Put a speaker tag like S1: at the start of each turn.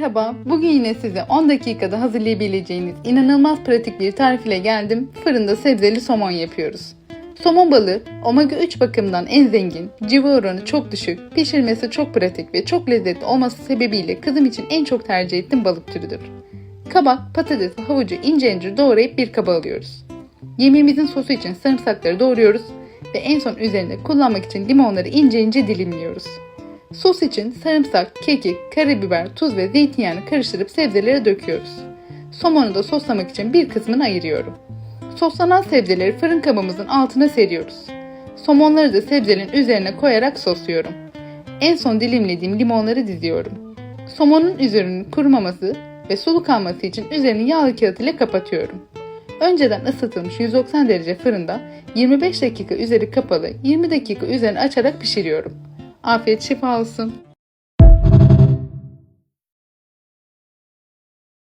S1: Merhaba, bugün yine size 10 dakikada hazırlayabileceğiniz inanılmaz pratik bir tarif ile geldim. Fırında sebzeli somon yapıyoruz. Somon balığı omega 3 bakımından en zengin, civa oranı çok düşük, pişirmesi çok pratik ve çok lezzetli olması sebebiyle kızım için en çok tercih ettiğim balık türüdür. Kabak, patates ve havucu ince ince doğrayıp bir kaba alıyoruz. Yemeğimizin sosu için sarımsakları doğruyoruz ve en son üzerine kullanmak için limonları ince ince dilimliyoruz. Sos için sarımsak, kekik, karabiber, tuz ve zeytinyağını karıştırıp sebzelere döküyoruz. Somonu da soslamak için bir kısmını ayırıyorum. Soslanan sebzeleri fırın kabımızın altına seriyoruz. Somonları da sebzelerin üzerine koyarak sosluyorum. En son dilimlediğim limonları diziyorum. Somonun üzerinin kurumaması ve sulu kalması için üzerini yağlı kağıt ile kapatıyorum. Önceden ısıtılmış 190 derece fırında 25 dakika üzeri kapalı, 20 dakika üzerini açarak pişiriyorum. Afiyet şifa olsun.